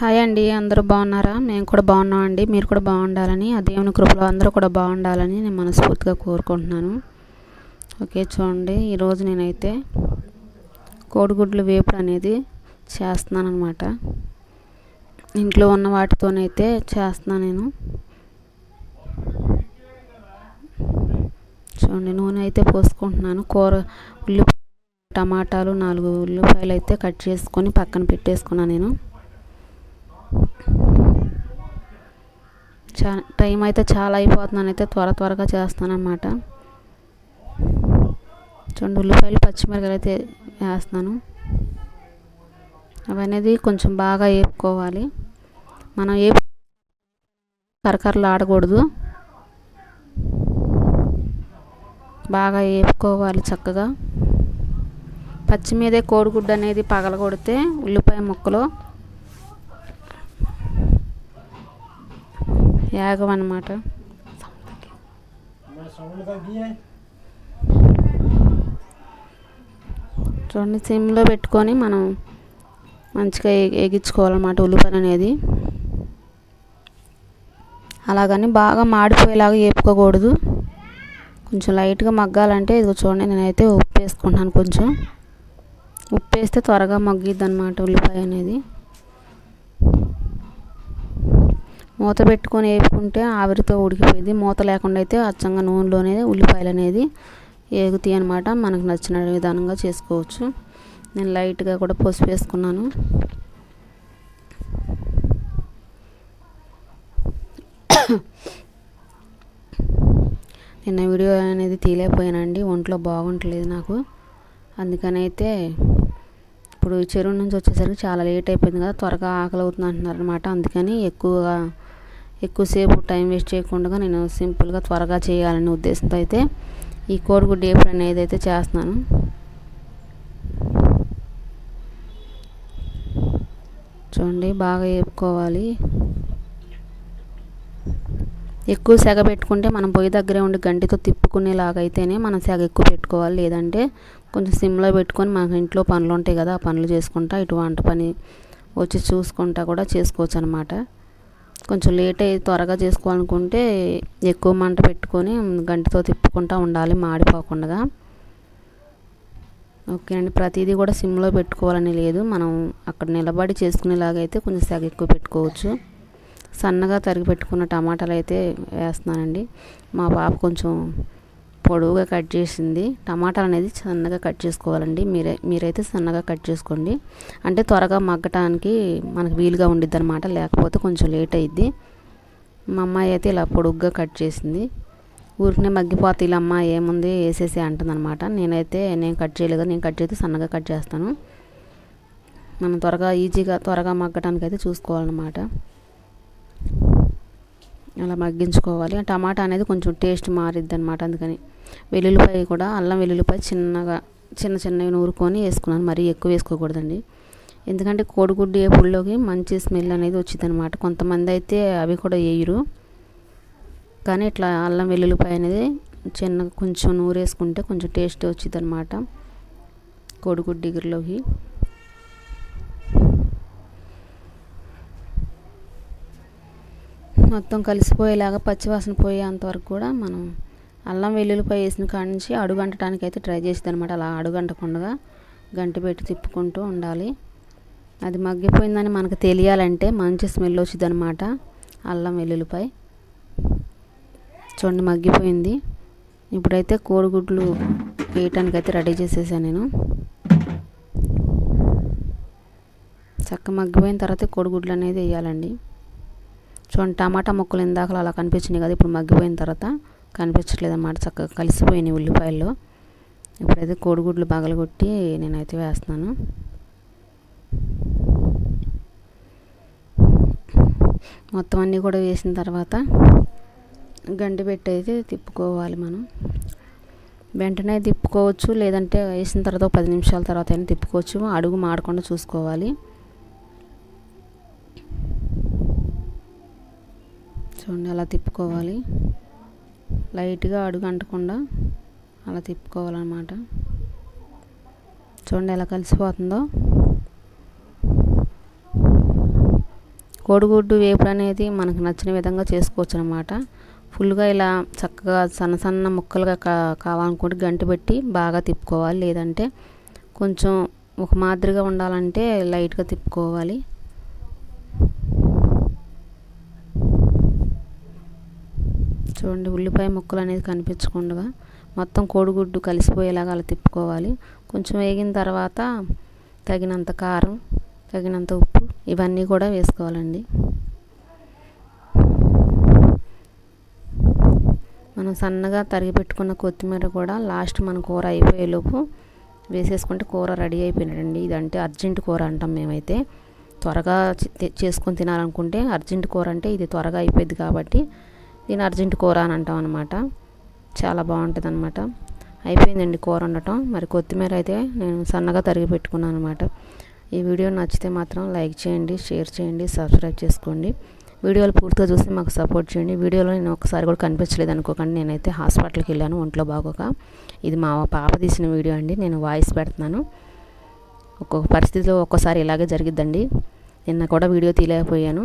Hi అండి అందరూ బాగున్నారా? మేము కూడా బాగున్నాం అండి మీరు కూడా బాగుండాలని ఆ దేవుని కృపలో అందరూ కూడా బాగుండాలని నేను మనస్ఫూర్తిగా కోరుకుంటున్నాను. ఓకే చూడండి ఈరోజు నేనైతే కోడిగుడ్లు వేపుడు అనేది చేస్తున్నాను అనమాట ఇంట్లో ఉన్న వాటితోనైతే చేస్తున్నాను నేను. చూడండి నూనె అయితే పోసుకుంటున్నాను. కూర ఉల్లి టమాటాలు నాలుగు ఉల్లిపాయలు అయితే కట్ చేసుకొని పక్కన పెట్టేసుకున్నాను నేను. చా టైం అయితే చాలా అయిపోతున్నాను అయితే త్వర త్వరగా చేస్తాను చూడండి ఉల్లిపాయలు పచ్చిమిరకాయలు అయితే వేస్తున్నాను. అనేది కొంచెం బాగా వేపుకోవాలి మనం ఏ కరకరలు ఆడకూడదు. బాగా వేపుకోవాలి చక్కగా. పచ్చి మీదే కోడిగుడ్డు అనేది పగలగొడితే ఉల్లిపాయ ముక్కలు యాగం అనమాట చూడండి సిమ్లో పెట్టుకొని మనం మంచిగా ఎగించుకోవాలన్నమాట ఉల్లిపాయ అనేది. అలాగని బాగా మాడిపోయేలాగా వేపుకోకూడదు కొంచెం లైట్గా మగ్గాలంటే ఇది చూడండి నేనైతే ఉప్పు వేసుకుంటాను కొంచెం. ఉప్పు వేస్తే త్వరగా మగ్గిద్ది అనమాట ఉల్లిపాయ అనేది. మూత పెట్టుకొని వేపుకుంటే ఆవిరితో ఉడికిపోయింది. మూత లేకుండా అయితే అచ్చంగా నూనెలోనే ఉల్లిపాయలు అనేది ఏగుతాయి అనమాట మనకు నచ్చిన విధానంగా చేసుకోవచ్చు. నేను లైట్గా కూడా పసుపు వేసుకున్నాను. నిన్న వీడియో అనేది తీలేకపోయానండి ఒంట్లో బాగుంటలేదు నాకు. అందుకని అయితే ఇప్పుడు చెరువు నుంచి వచ్చేసరికి చాలా లేట్ అయిపోయింది కదా. త్వరగా ఆకలి అవుతుంది అంటున్నారనమాట అందుకని ఎక్కువగా ఎక్కువసేపు టైం వేస్ట్ చేయకుండా నేను సింపుల్గా త్వరగా చేయాలనే ఉద్దేశంతో అయితే ఈ కోడిగుడ్డు ఏపుడు అనేది అయితే చేస్తున్నాను. చూడండి బాగా వేపుకోవాలి ఎక్కువ సెగ పెట్టుకుంటే మనం పొయ్యి దగ్గరే ఉండి గంటితో తిప్పుకునేలాగా అయితేనే మనం సెగ ఎక్కువ పెట్టుకోవాలి. లేదంటే కొంచెం సిమ్లో పెట్టుకొని మనకు ఇంట్లో పనులు ఉంటాయి కదా ఆ పనులు చేసుకుంటా ఇటు వంట పని వచ్చి చూసుకుంటా కూడా చేసుకోవచ్చు అనమాట కొంచెం లేట్ అయ్యి త్వరగా చేసుకోవాలనుకుంటే ఎక్కువ మంట పెట్టుకొని గంటితో తిప్పుకుంటూ ఉండాలి మాడిపోకుండా. ఓకే అండి ప్రతిదీ కూడా సిమ్లో పెట్టుకోవాలని లేదు. మనం అక్కడ నిలబడి చేసుకునేలాగా అయితే కొంచెం సెగ ఎక్కువ పెట్టుకోవచ్చు. సన్నగా తరిగి పెట్టుకున్న టమాటాలు అయితే వేస్తున్నానండి. మా పాప కొంచెం పొడవుగా కట్ చేసింది. టమాటాలు అనేది సన్నగా కట్ చేసుకోవాలండి. మీరే మీరైతే సన్నగా కట్ చేసుకోండి. అంటే త్వరగా మగ్గటానికి మనకు వీలుగా ఉండిద్ది అనమాట లేకపోతే కొంచెం లేట్ అయ్యిద్ది మా అమ్మాయి అయితే ఇలా పొడుగ్గా కట్ చేసింది. ఊరికనే మగ్గిపోతే ఇలా అమ్మ ఏముంది? వేసేసి అంటుంది అనమాట నేనైతే నేను కట్ చేయలేదు. నేను కట్ చేస్తే సన్నగా కట్ చేస్తాను. మనం త్వరగా ఈజీగా త్వరగా మగ్గటానికి అయితే చూసుకోవాలన్నమాట. అలా మగ్గించుకోవాలి. టమాటా అనేది కొంచెం టేస్ట్ మారిద్ది అనమాట అందుకని. వెల్లుల్లిపాయ కూడా అల్లం వెల్లుల్లిపాయ చిన్నగా చిన్న చిన్నవి నూరుకొని వేసుకున్నాను. మరీ ఎక్కువ వేసుకోకూడదండి. ఎందుకంటే కోడిగుడ్డు ఏపుల్లోకి మంచి స్మెల్ అనేది వచ్చింది అనమాట కొంతమంది అయితే అవి కూడా వేయరు. కానీ ఇట్లా అల్లం వెల్లుల్లిపాయ అనేది చిన్న కొంచెం నూరేసుకుంటే కొంచెం టేస్ట్ వచ్చింది అనమాట కోడిగుడ్డు దగ్గరలోకి మొత్తం కలిసిపోయేలాగా పచ్చివాసన పోయేంతవరకు కూడా మనం అల్లం వెల్లుల్లిపై వేసిన కాడ నుంచి అడుగంటడానికి అయితే ట్రై చేసింది అనమాట అలా అడుగంటకుండా గంటి పెట్టి తిప్పుకుంటూ ఉండాలి. అది మగ్గిపోయిందని మనకు తెలియాలంటే మంచి స్మెల్ వచ్చింది అనమాట అల్లం వెల్లుల్లిపై చూడండి మగ్గిపోయింది. ఇప్పుడైతే కోడిగుడ్లు వేయటానికి అయితే రెడీ చేసేసాను నేను. చక్క మగ్గిపోయిన తర్వాత కోడిగుడ్లు అనేది వేయాలండి. చూడండి టమాటా ముక్కలు ఇందాకలు అలా కనిపించినాయి కదా ఇప్పుడు మగ్గిపోయిన తర్వాత కనిపించట్లేదు అన్నమాట చక్కగా కలిసిపోయినాయి ఉల్లిపాయలు ఇప్పుడైతే కోడిగుడ్లు పగలగొట్టి నేనైతే వేస్తున్నాను. మొత్తం అన్నీ కూడా వేసిన తర్వాత గంటి పెట్టి అయితే తిప్పుకోవాలి మనం. వెంటనే తిప్పుకోవచ్చు లేదంటే వేసిన తర్వాత పది నిమిషాల తర్వాత అయినా తిప్పుకోవచ్చు అడుగు మాడకుండా చూసుకోవాలి. చూడండి అలా తిప్పుకోవాలి. లైట్గా అడుగు అంటకుండా అలా తిప్పుకోవాలన్నమాట. చూడండి ఎలా కలిసిపోతుందో. కోడిగుడ్డు వేపుడు అనేది మనకు నచ్చిన విధంగా చేసుకోవచ్చు అనమాట ఫుల్గా ఇలా చక్కగా సన్న సన్న ముక్కలుగా కా కావాలనుకుంటే గంట పెట్టి బాగా తిప్పుకోవాలి. లేదంటే కొంచెం ఒక మాదిరిగా ఉండాలంటే లైట్గా తిప్పుకోవాలి. చూడండి ఉల్లిపాయ ముక్కలు అనేది కనిపించకుండా మొత్తం కోడిగుడ్డు కలిసిపోయేలాగా అలా తిప్పుకోవాలి. కొంచెం వేగిన తర్వాత తగినంత కారం తగినంత ఉప్పు ఇవన్నీ కూడా వేసుకోవాలండి. మనం సన్నగా తరిగి పెట్టుకున్న కొత్తిమీర కూడా లాస్ట్ మన కూర అయిపోయేలోపు వేసేసుకుంటే కూర రెడీ అయిపోయినాడండి ఇదంటే అర్జెంట్ కూర అంటాం మేమైతే. త్వరగా చేసుకొని తినాలనుకుంటే అర్జెంట్ కూర అంటే ఇది త్వరగా అయిపోయింది కాబట్టి దీని అర్జెంట్ కూర అని అంటాం అనమాట చాలా బాగుంటుంది అనమాట అయిపోయిందండి కూర ఉండటం మరి కొత్తిమీర అయితే నేను సన్నగా తరిగి పెట్టుకున్నాను అనమాట ఈ వీడియో నచ్చితే మాత్రం లైక్ చేయండి షేర్ చేయండి సబ్స్క్రైబ్ చేసుకోండి. వీడియోలు పూర్తిగా చూసి మాకు సపోర్ట్ చేయండి. వీడియోలో నేను ఒకసారి కూడా కనిపించలేదు అనుకోకండి. నేనైతే హాస్పిటల్కి వెళ్ళాను ఒంట్లో బాగోక. ఇది మా పాప తీసిన వీడియో అండి. నేను వాయిస్ పెడుతున్నాను. ఒక్కొక్క పరిస్థితిలో ఒక్కోసారి ఇలాగే జరిగిద్దండి. నిన్న కూడా వీడియో తీయలేకపోయాను.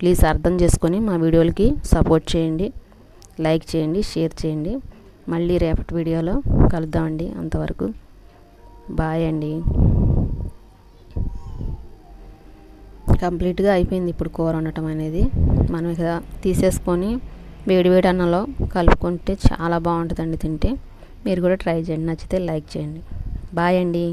ప్లీజ్ అర్థం చేసుకొని మా వీడియోలకి సపోర్ట్ చేయండి లైక్ చేయండి షేర్ చేయండి. మళ్ళీ రేపటి వీడియోలో కలుద్దామండి. అంతవరకు బాయ్ అండి. కంప్లీట్గా అయిపోయింది ఇప్పుడు కూర ఉండటం అనేది. మనం ఇక తీసేసుకొని వేడి వేడి అన్నంలో కలుపుకుంటే చాలా బాగుంటుందండి తింటే. మీరు కూడా ట్రై చేయండి. నచ్చితే లైక్ చేయండి. బాయ్ అండి.